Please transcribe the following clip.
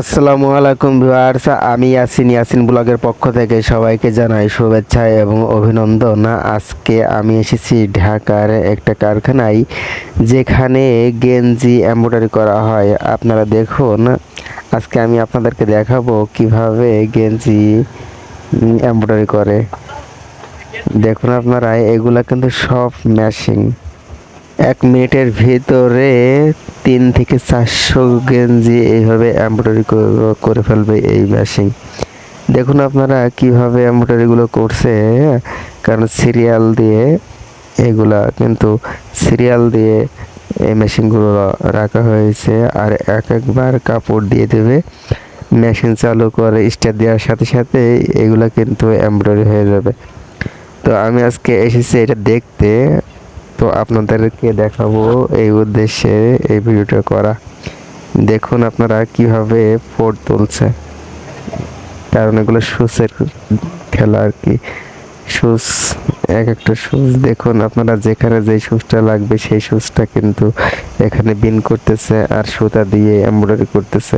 আসসালামু আলাইকুম ভিউয়ার্স, আমি ইয়াসিন। ইয়াসিন ব্লগের পক্ষ থেকে সবাইকে জানাই শুভেচ্ছা এবং অভিনন্দন। আজকে আমি এসেছি ঢাকার একটা কারখানায়, যেখানে গেঞ্জি এমব্রয়ডারি করা হয়। আপনারা দেখুন, আজকে আমি আপনাদেরকে দেখাবো কীভাবে গেঞ্জি এমব্রয়ডারি করে। দেখুন আপনারা, এগুলা কিন্তু সব ম্যাশিং এক মিনিটের ভিতরে তিন থেকে চারশো গেঞ্জি এইভাবে এমব্রয়ডারি করে ফেলবে এই মেশিন দেখুন আপনারা কীভাবে এমব্রয়ডারিগুলো করছে হ্যাঁ? কারণ সিরিয়াল দিয়ে এগুলা কিন্তু সিরিয়াল দিয়ে এই মেশিনগুলো রাখা হয়েছে। আর এক একবার কাপড় দিয়ে দেবে মেশিন চালু করে স্টার দেওয়ার সাথে সাথে এগুলা কিন্তু এমব্রয়ডারি হয়ে যাবে। তো আমি আজকে এসেছি এটা দেখতে তো আপনাদেরকে দেখাবো এই উদ্দেশ্যে এই ভিডিওটা করা। দেখুন আপনারা কীভাবে ফোর তুলছে। কারণ এগুলো শুজের খেলা আর কি। শুজ এক একটা শুজ দেখুন আপনারা যেখানে যে শুজটা লাগবে সেই শুজটা কিন্তু এখানে বিন করতেছে আর সুতা দিয়ে এমব্রয়ডারি করতেছে।